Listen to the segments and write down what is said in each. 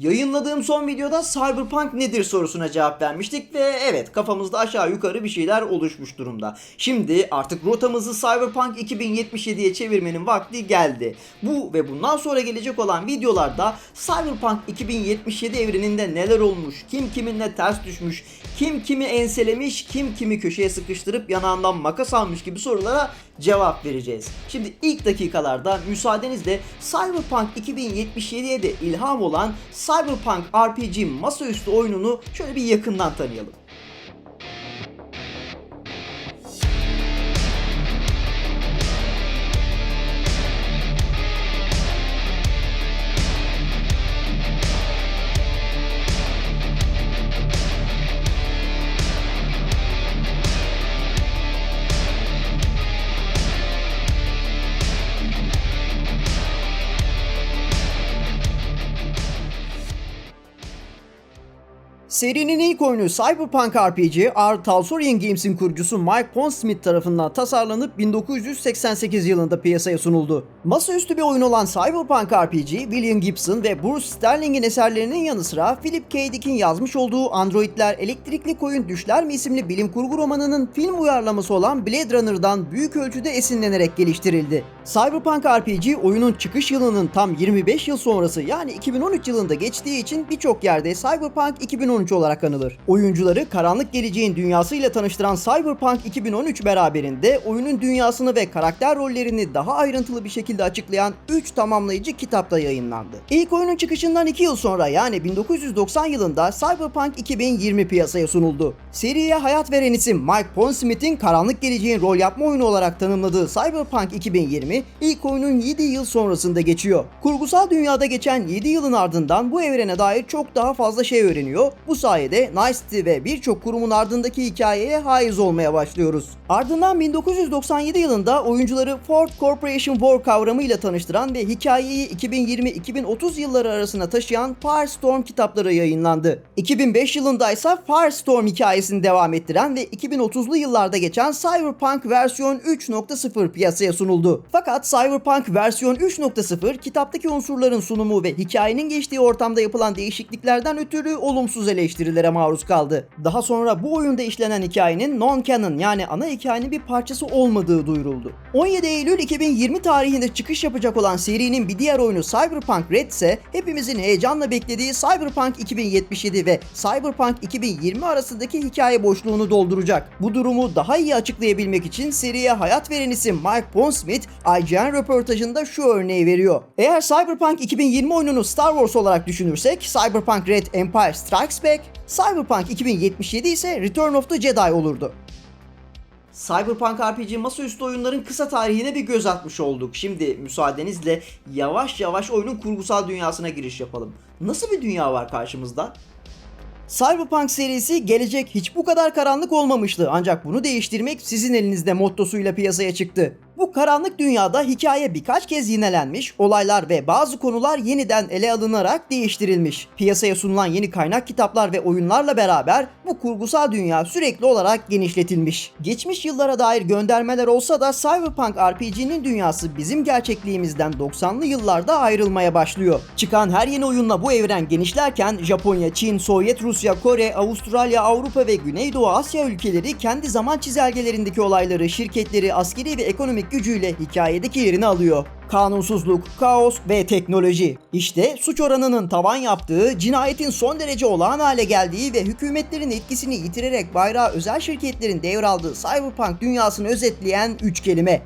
Yayınladığım son videoda Cyberpunk nedir sorusuna cevap vermiştik ve evet kafamızda aşağı yukarı bir şeyler oluşmuş durumda. Şimdi artık rotamızı Cyberpunk 2077'ye çevirmenin vakti geldi. Bu ve bundan sonra gelecek olan videolarda Cyberpunk 2077 evreninde neler olmuş, kim kiminle ters düşmüş, kim kimi enselemiş, kim kimi köşeye sıkıştırıp yanağından makas almış gibi sorulara cevap vereceğiz. Şimdi ilk dakikalarda müsaadenizle Cyberpunk 2077'ye de ilham olan Cyberpunk RPG masaüstü oyununu şöyle bir yakından tanıyalım. Serinin ilk oyunu Cyberpunk RPG, R. Talsorian Games'in kurucusu Mike Pondsmith tarafından tasarlanıp 1988 yılında piyasaya sunuldu. Masaüstü bir oyun olan Cyberpunk RPG, William Gibson ve Bruce Sterling'in eserlerinin yanı sıra Philip K. Dick'in yazmış olduğu Androidler Elektrikli Koyun Düşler mi isimli bilim kurgu romanının film uyarlaması olan Blade Runner'dan büyük ölçüde esinlenerek geliştirildi. Cyberpunk RPG oyunun çıkış yılının tam 25 yıl sonrası yani 2013 yılında geçtiği için birçok yerde Cyberpunk 2013 olarak anılır. Oyuncuları karanlık geleceğin dünyasıyla tanıştıran Cyberpunk 2013 beraberinde oyunun dünyasını ve karakter rollerini daha ayrıntılı bir şekilde açıklayan 3 tamamlayıcı kitap da yayınlandı. İlk oyunun çıkışından 2 yıl sonra yani 1990 yılında Cyberpunk 2020 piyasaya sunuldu. Seriye hayat veren isim Mike Pondsmith'in karanlık geleceğin rol yapma oyunu olarak tanımladığı Cyberpunk 2020 ilk oyunun 7 yıl sonrasında geçiyor. Kurgusal dünyada geçen 7 yılın ardından bu evrene dair çok daha fazla şey öğreniyor. Bu sayede Nice City ve birçok kurumun ardındaki hikayeye haiz olmaya başlıyoruz. Ardından 1997 yılında oyuncuları Ford Corporation War kavramıyla tanıştıran ve hikayeyi 2020-2030 yılları arasına taşıyan Firestorm kitapları yayınlandı. 2005 yılında ise Firestorm hikayesini devam ettiren ve 2030'lu yıllarda geçen Cyberpunk versiyon 3.0 piyasaya sunuldu. Fakat Cyberpunk versiyon 3.0 kitaptaki unsurların sunumu ve hikayenin geçtiği ortamda yapılan değişikliklerden ötürü olumsuz eleştirilere maruz kaldı. Daha sonra bu oyunda işlenen hikayenin non-canon yani ana hikayenin bir parçası olmadığı duyuruldu. 17 Eylül 2020 tarihinde çıkış yapacak olan serinin bir diğer oyunu Cyberpunk Red ise hepimizin heyecanla beklediği Cyberpunk 2077 ve Cyberpunk 2020 arasındaki hikaye boşluğunu dolduracak. Bu durumu daha iyi açıklayabilmek için seriye hayat veren isim Mike Pondsmith IGN röportajında şu örneği veriyor. Eğer Cyberpunk 2020 oyununu Star Wars olarak düşünürsek Cyberpunk Red Empire Strikes Back, Cyberpunk 2077 ise Return of the Jedi olurdu. Cyberpunk RPG masaüstü oyunların kısa tarihine bir göz atmış olduk. Şimdi müsaadenizle yavaş yavaş oyunun kurgusal dünyasına giriş yapalım. Nasıl bir dünya var karşımızda? Cyberpunk serisi gelecek hiç bu kadar karanlık olmamıştı ancak bunu değiştirmek sizin elinizde mottosuyla piyasaya çıktı. Bu karanlık dünyada hikaye birkaç kez yinelenmiş, olaylar ve bazı konular yeniden ele alınarak değiştirilmiş. Piyasaya sunulan yeni kaynak kitaplar ve oyunlarla beraber bu kurgusal dünya sürekli olarak genişletilmiş. Geçmiş yıllara dair göndermeler olsa da Cyberpunk RPG'nin dünyası bizim gerçekliğimizden 90'lı yıllarda ayrılmaya başlıyor. Çıkan her yeni oyunla bu evren genişlerken Japonya, Çin, Sovyet Rusya, Kore, Avustralya, Avrupa ve Güneydoğu Asya ülkeleri kendi zaman çizelgelerindeki olayları, şirketleri, askeri ve ekonomik gücüyle hikayedeki yerini alıyor. Kanunsuzluk, kaos ve teknoloji. İşte suç oranının tavan yaptığı, cinayetin son derece olağan hale geldiği ve hükümetlerin etkisini yitirerek bayrağı özel şirketlerin devraldığı Cyberpunk dünyasını özetleyen 3 kelime.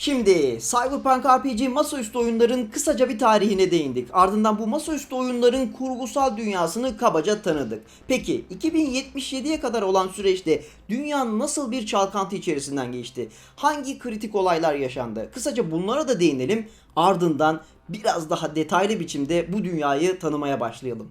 Şimdi Cyberpunk RPG masaüstü oyunların kısaca bir tarihine değindik. Ardından bu masaüstü oyunların kurgusal dünyasını kabaca tanıdık. Peki 2077'ye kadar olan süreçte dünya nasıl bir çalkantı içerisinden geçti? Hangi kritik olaylar yaşandı? Kısaca bunlara da değinelim. Ardından biraz daha detaylı biçimde bu dünyayı tanımaya başlayalım.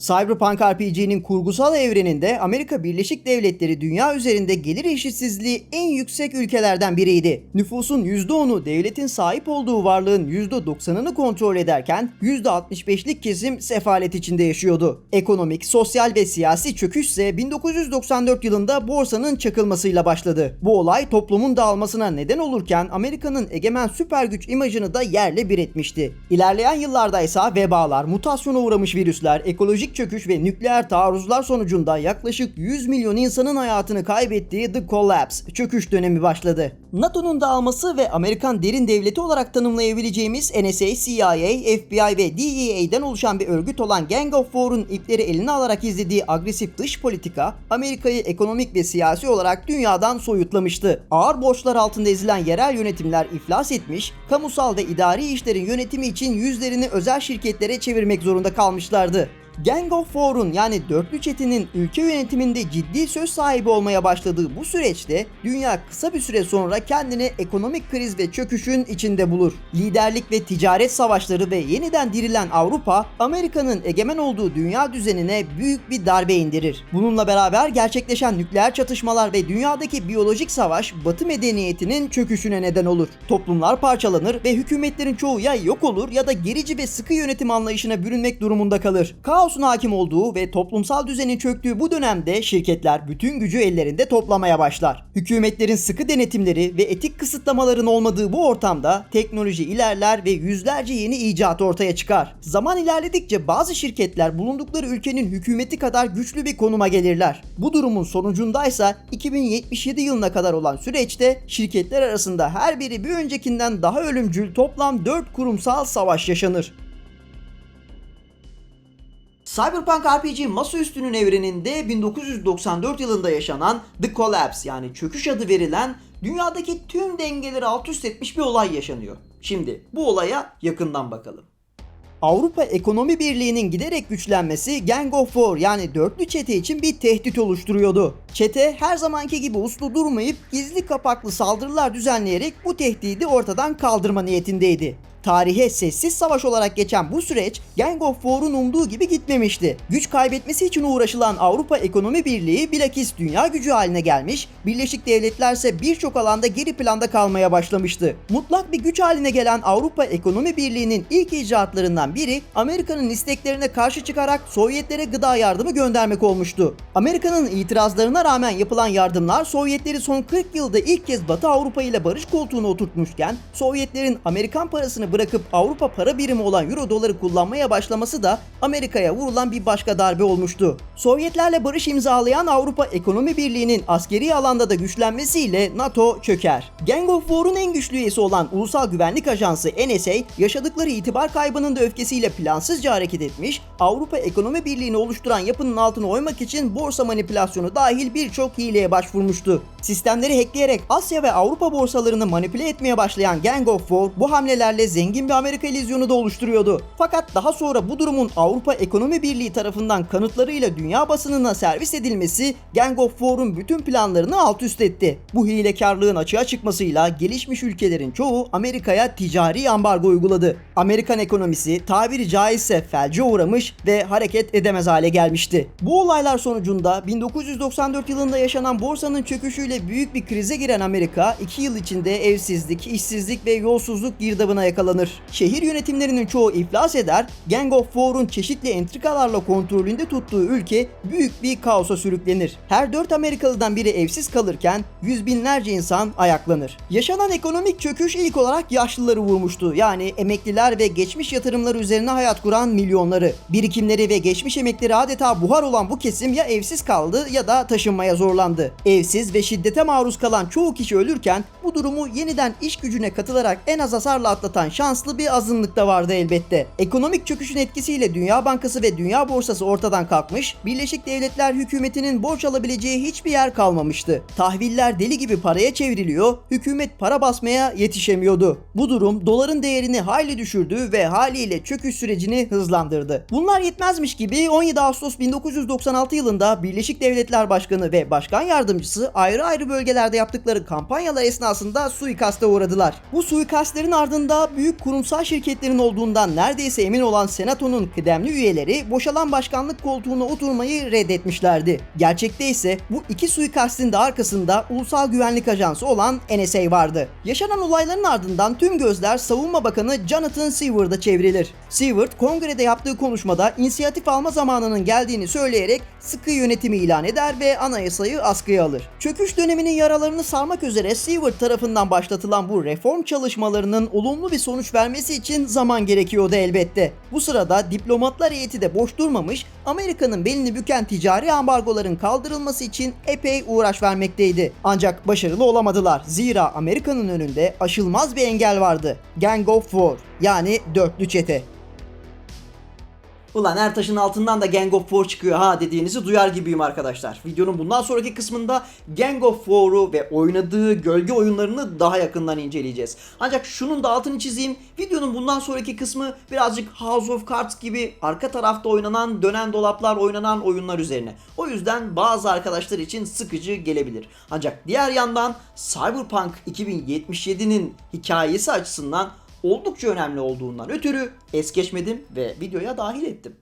Cyberpunk RPG'nin kurgusal evreninde Amerika Birleşik Devletleri dünya üzerinde gelir eşitsizliği en yüksek ülkelerden biriydi. Nüfusun %10'u devletin sahip olduğu varlığın %90'ını kontrol ederken %65'lik kesim sefalet içinde yaşıyordu. Ekonomik, sosyal ve siyasi çöküş ise 1994 yılında borsanın çakılmasıyla başladı. Bu olay toplumun dağılmasına neden olurken Amerika'nın egemen süper güç imajını da yerle bir etmişti. İlerleyen yıllarda ise vebalar, mutasyona uğramış virüsler, ekolojik çöküş ve nükleer taarruzlar sonucunda yaklaşık 100 milyon insanın hayatını kaybettiği The Collapse, çöküş dönemi başladı. NATO'nun dağılması ve Amerikan derin devleti olarak tanımlayabileceğimiz NSA, CIA, FBI ve DEA'den oluşan bir örgüt olan Gang of Four'un ipleri eline alarak izlediği agresif dış politika, Amerika'yı ekonomik ve siyasi olarak dünyadan soyutlamıştı. Ağır borçlar altında ezilen yerel yönetimler iflas etmiş, kamusal ve idari işlerin yönetimi için yüzlerini özel şirketlere çevirmek zorunda kalmışlardı. Gang of Four'un yani dörtlü çetinin ülke yönetiminde ciddi söz sahibi olmaya başladığı bu süreçte dünya kısa bir süre sonra kendini ekonomik kriz ve çöküşün içinde bulur. Liderlik ve ticaret savaşları ve yeniden dirilen Avrupa, Amerika'nın egemen olduğu dünya düzenine büyük bir darbe indirir. Bununla beraber gerçekleşen nükleer çatışmalar ve dünyadaki biyolojik savaş Batı medeniyetinin çöküşüne neden olur. Toplumlar parçalanır ve hükümetlerin çoğu ya yok olur ya da gerici ve sıkı yönetim anlayışına bürünmek durumunda kalır. Kaosun hakim olduğu ve toplumsal düzenin çöktüğü bu dönemde şirketler bütün gücü ellerinde toplamaya başlar. Hükümetlerin sıkı denetimleri ve etik kısıtlamaların olmadığı bu ortamda teknoloji ilerler ve yüzlerce yeni icat ortaya çıkar. Zaman ilerledikçe bazı şirketler bulundukları ülkenin hükümeti kadar güçlü bir konuma gelirler. Bu durumun sonucundaysa 2077 yılına kadar olan süreçte şirketler arasında her biri bir öncekinden daha ölümcül toplam 4 kurumsal savaş yaşanır. Cyberpunk RPG masaüstünün evreninde 1994 yılında yaşanan The Collapse yani çöküş adı verilen dünyadaki tüm dengeleri alt üst etmiş bir olay yaşanıyor. Şimdi bu olaya yakından bakalım. Avrupa Ekonomi Birliği'nin giderek güçlenmesi Gang of Four yani dörtlü çete için bir tehdit oluşturuyordu. Çete her zamanki gibi uslu durmayıp gizli kapaklı saldırılar düzenleyerek bu tehdidi ortadan kaldırma niyetindeydi. Tarihe sessiz savaş olarak geçen bu süreç Gang of Four'un umduğu gibi gitmemişti. Güç kaybetmesi için uğraşılan Avrupa Ekonomi Birliği bilakis dünya gücü haline gelmiş, Birleşik Devletler ise birçok alanda geri planda kalmaya başlamıştı. Mutlak bir güç haline gelen Avrupa Ekonomi Birliği'nin ilk icraatlarından biri Amerika'nın isteklerine karşı çıkarak Sovyetlere gıda yardımı göndermek olmuştu. Amerika'nın itirazlarına rağmen yapılan yardımlar Sovyetleri son 40 yılda ilk kez Batı Avrupa ile barış koltuğuna oturtmuşken Sovyetlerin Amerikan parasını bırakıp Avrupa para birimi olan Euro doları kullanmaya başlaması da Amerika'ya vurulan bir başka darbe olmuştu. Sovyetlerle barış imzalayan Avrupa Ekonomi Birliği'nin askeri alanda da güçlenmesiyle NATO çöker. Gang of War'un en güçlü üyesi olan Ulusal Güvenlik Ajansı NSA yaşadıkları itibar kaybının da öfkesiyle plansızca hareket etmiş, Avrupa Ekonomi Birliği'ni oluşturan yapının altına oymak için borsa manipülasyonu dahil birçok hileye başvurmuştu. Sistemleri hackleyerek Asya ve Avrupa borsalarını manipüle etmeye başlayan Gang of War bu hamlelerle zengin bir Amerika illüzyonu da oluşturuyordu. Fakat daha sonra bu durumun Avrupa Ekonomi Birliği tarafından kanıtlarıyla dünya basınına servis edilmesi Gang of War'un bütün planlarını alt üst etti. Bu hilekarlığın açığa çıkmasıyla gelişmiş ülkelerin çoğu Amerika'ya ticari ambargo uyguladı. Amerikan ekonomisi tabiri caizse felce uğramış ve hareket edemez hale gelmişti. Bu olaylar sonucunda 1994 yılında yaşanan borsanın çöküşüyle büyük bir krize giren Amerika 2 yıl içinde evsizlik, işsizlik ve yolsuzluk girdabına yakalanır. Şehir yönetimlerinin çoğu iflas eder, Gang of Four'un çeşitli entrikalarla kontrolünde tuttuğu ülke büyük bir kaosa sürüklenir. Her 4 Amerikalıdan biri evsiz kalırken yüz binlerce insan ayaklanır. Yaşanan ekonomik çöküş ilk olarak yaşlıları vurmuştu. Yani emekliler ve geçmiş yatırımları üzerine hayat kuran milyonları. Birikimleri ve geçmiş emekleri adeta buhar olan bu kesim ya evsiz kaldı ya da taşınmaya zorlandı. Evsiz ve şiddete maruz kalan çoğu kişi ölürken bu durumu yeniden iş gücüne katılarak en az hasarla atlatan şanslı bir azınlık da vardı elbette. Ekonomik çöküşün etkisiyle Dünya Bankası ve Dünya Borsası ortadan kalkmış, Birleşik Devletler hükümetinin borç alabileceği hiçbir yer kalmamıştı. Tahviller deli gibi paraya çevriliyor, hükümet para basmaya yetişemiyordu. Bu durum doların değerini hayli düşürdü ve haliyle çöküş sürecini hızlandırdı. Bunlar yetmezmiş gibi 17 Ağustos 1996 yılında Birleşik Devletler Başkanı ve Başkan Yardımcısı ayrı ayrı bölgelerde yaptıkları kampanyalar esnasında suikaste uğradılar. Bu suikastlerin ardında büyük büyük kurumsal şirketlerin olduğundan neredeyse emin olan Senato'nun kıdemli üyeleri boşalan başkanlık koltuğuna oturmayı reddetmişlerdi. Gerçekte ise bu iki suikastin de arkasında Ulusal Güvenlik Ajansı olan NSA vardı. Yaşanan olayların ardından tüm gözler Savunma Bakanı Jonathan Seward'a çevrilir. Seward kongrede yaptığı konuşmada inisiyatif alma zamanının geldiğini söyleyerek sıkı yönetimi ilan eder ve anayasayı askıya alır. Çöküş döneminin yaralarını sarmak üzere Seward tarafından başlatılan bu reform çalışmalarının olumlu bir sonuç vermesi için zaman gerekiyordu elbette. Bu sırada diplomatlar heyeti de boş durmamış, Amerika'nın belini büken ticari ambargoların kaldırılması için epey uğraş vermekteydi. Ancak başarılı olamadılar. Zira Amerika'nın önünde aşılmaz bir engel vardı. Gang of Four yani dörtlü çete. Ulan her taşın altından da Gang of Four çıkıyor ha dediğinizi duyar gibiyim arkadaşlar. Videonun bundan sonraki kısmında Gang of Four'u ve oynadığı gölge oyunlarını daha yakından inceleyeceğiz. Ancak şunun da altını çizeyim. Videonun bundan sonraki kısmı birazcık House of Cards gibi arka tarafta oynanan, dönen dolaplar oynanan oyunlar üzerine. O yüzden bazı arkadaşlar için sıkıcı gelebilir. Ancak diğer yandan Cyberpunk 2077'nin hikayesi açısından oldukça önemli olduğundan ötürü es geçmedim ve videoya dahil ettim.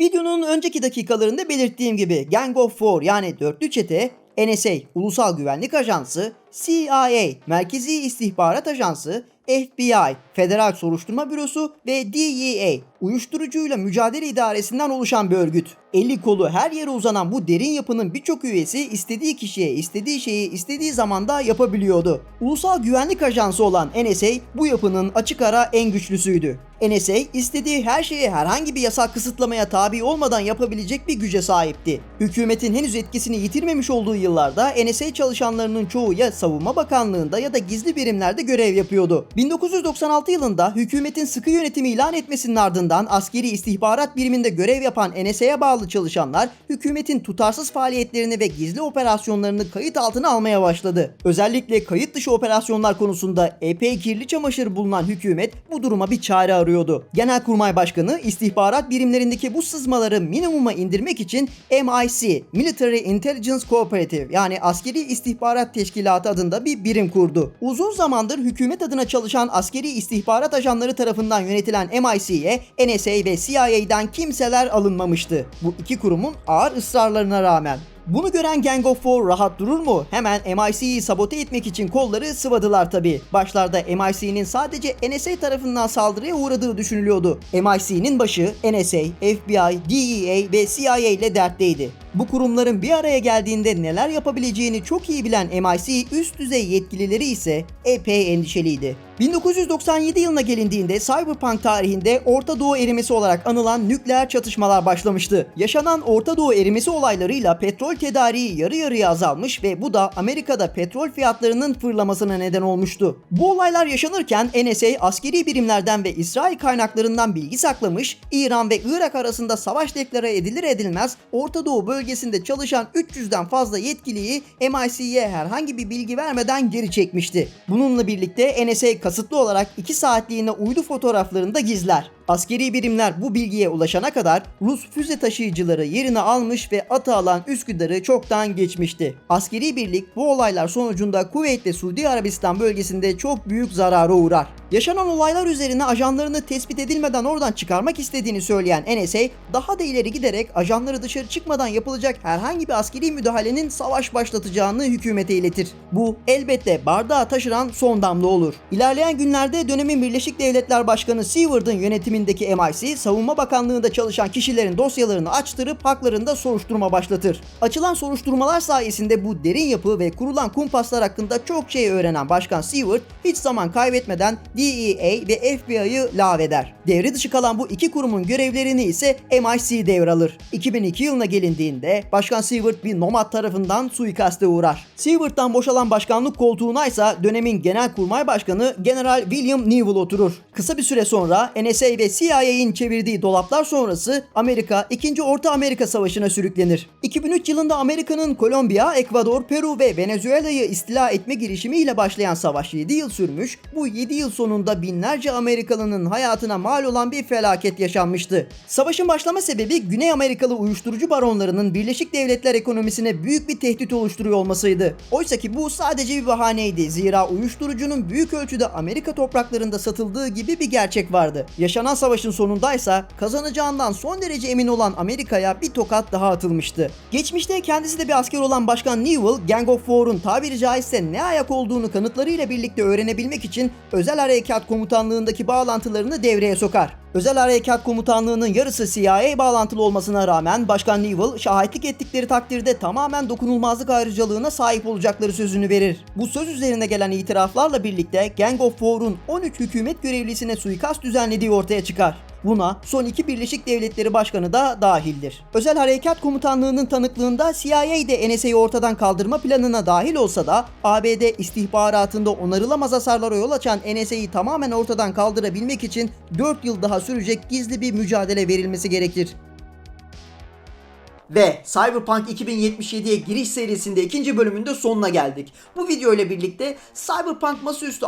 Videonun önceki dakikalarında belirttiğim gibi Gang of Four yani dörtlü çete NSA Ulusal Güvenlik Ajansı, CIA Merkezi İstihbarat Ajansı, FBI Federal Soruşturma Bürosu ve DEA Uyuşturucuyla Mücadele İdaresi'nden oluşan bir örgüt. Eli kolu her yere uzanan bu derin yapının birçok üyesi istediği kişiye istediği şeyi istediği zamanda yapabiliyordu. Ulusal Güvenlik Ajansı olan NSA bu yapının açık ara en güçlüsüydü. NSA istediği her şeyi herhangi bir yasal kısıtlamaya tabi olmadan yapabilecek bir güce sahipti. Hükümetin henüz etkisini yitirmemiş olduğu yıllarda NSA çalışanlarının çoğu ya Savunma Bakanlığı'nda ya da gizli birimlerde görev yapıyordu. 1996 yılında hükümetin sıkı yönetimi ilan etmesinin ardından askeri istihbarat biriminde görev yapan NSA'ya bağlı çalışanlar hükümetin tutarsız faaliyetlerini ve gizli operasyonlarını kayıt altına almaya başladı. Özellikle kayıt dışı operasyonlar konusunda epey kirli çamaşır bulunan hükümet bu duruma bir çare arıyordu. Genelkurmay Başkanı istihbarat birimlerindeki bu sızmaları minimuma indirmek için MIC, Military Intelligence Cooperative yani Askeri İstihbarat Teşkilatı adında bir birim kurdu. Uzun zamandır hükümet adına çalışan askeri istihbarat ajanları tarafından yönetilen MIC'ye NSA ve CIA'dan kimseler alınmamıştı. Bu iki kurumun ağır ısrarlarına rağmen. Bunu gören Gang of Four rahat durur mu? Hemen MIC'yi sabote etmek için kolları sıvadılar tabi. Başlarda MIC'nin sadece NSA tarafından saldırıya uğradığı düşünülüyordu. MIC'nin başı NSA, FBI, DEA ve CIA ile dertteydi. Bu kurumların bir araya geldiğinde neler yapabileceğini çok iyi bilen MIC üst düzey yetkilileri ise epey endişeliydi. 1997 yılına gelindiğinde Cyberpunk tarihinde Orta Doğu erimesi olarak anılan nükleer çatışmalar başlamıştı. Yaşanan Orta Doğu erimesi olaylarıyla petrol tedariği yarı yarıya azalmış ve bu da Amerika'da petrol fiyatlarının fırlamasına neden olmuştu. Bu olaylar yaşanırken NSA askeri birimlerden ve İsrail kaynaklarından bilgi saklamış, İran ve Irak arasında savaş deklare edilir edilmez Orta Doğu bölgesinde çalışan 300'den fazla yetkiliyi MIC'ye herhangi bir bilgi vermeden geri çekmişti. Bununla birlikte NSA kasıtlı olarak 2 saatliğine uydu fotoğraflarını da gizler. Askeri birimler bu bilgiye ulaşana kadar Rus füze taşıyıcıları yerini almış ve atı alan Üsküdar'ı çoktan geçmişti. Askeri birlik bu olaylar sonucunda Kuveyt ve Suudi Arabistan bölgesinde çok büyük zarara uğrar. Yaşanan olaylar üzerine ajanlarını tespit edilmeden oradan çıkarmak istediğini söyleyen NSA daha da ileri giderek ajanları dışarı çıkmadan yapılacak herhangi bir askeri müdahalenin savaş başlatacağını hükümete iletir. Bu elbette bardağı taşıran son damla olur. İlerleyen günlerde dönemin Birleşik Devletler Başkanı Seward'ın yönetimindeki MIC, Savunma Bakanlığı'nda çalışan kişilerin dosyalarını açtırıp haklarında soruşturma başlatır. Açılan soruşturmalar sayesinde bu derin yapı ve kurulan kumpaslar hakkında çok şey öğrenen Başkan Seward hiç zaman kaybetmeden DEA ve FBI'yı lağveder. Devre dışı kalan bu iki kurumun görevlerini ise MIC devralır. 2002 yılına gelindiğinde Başkan Seward bir nomad tarafından suikaste uğrar. Seward'dan boşalan başkanlık koltuğuna ise dönemin Genelkurmay Başkanı General William Newell oturur. Kısa bir süre sonra NSA ve ve CIA'in çevirdiği dolaplar sonrası Amerika 2. Orta Amerika Savaşı'na sürüklenir. 2003 yılında Amerika'nın Kolombiya, Ekvador, Peru ve Venezuela'yı istila etme girişimiyle başlayan savaş 7 yıl sürmüş. Bu 7 yıl sonunda binlerce Amerikalının hayatına mal olan bir felaket yaşanmıştı. Savaşın başlama sebebi Güney Amerikalı uyuşturucu baronlarının Birleşik Devletler ekonomisine büyük bir tehdit oluşturuyor olmasıydı. Oysa ki bu sadece bir bahaneydi. Zira uyuşturucunun büyük ölçüde Amerika topraklarında satıldığı gibi bir gerçek vardı. Yaşanan savaşın sonundaysa kazanacağından son derece emin olan Amerika'ya bir tokat daha atılmıştı. Geçmişte kendisi de bir asker olan Başkan Newell, Gang of War'un tabiri caizse ne ayak olduğunu kanıtlarıyla birlikte öğrenebilmek için Özel Harekat Komutanlığındaki bağlantılarını devreye sokar. Özel Harekat Komutanlığı'nın yarısı CIA bağlantılı olmasına rağmen Başkan Newell şahitlik ettikleri takdirde tamamen dokunulmazlık ayrıcalığına sahip olacakları sözünü verir. Bu söz üzerine gelen itiraflarla birlikte Gang of War'un 13 hükümet görevlisine suikast düzenlediği ortaya çıkar. Buna son iki Birleşik Devletleri Başkanı da dahildir. Özel Harekat Komutanlığı'nın tanıklığında CIA de NSA'yı ortadan kaldırma planına dahil olsa da ABD istihbaratında onarılamaz hasarlara yol açan NSA'yı tamamen ortadan kaldırabilmek için 4 yıl daha sürecek gizli bir mücadele verilmesi gerekir. Ve Cyberpunk 2077'ye giriş serisinde ikinci bölümünde sonuna geldik. Bu video ile birlikte Cyberpunk masaüstü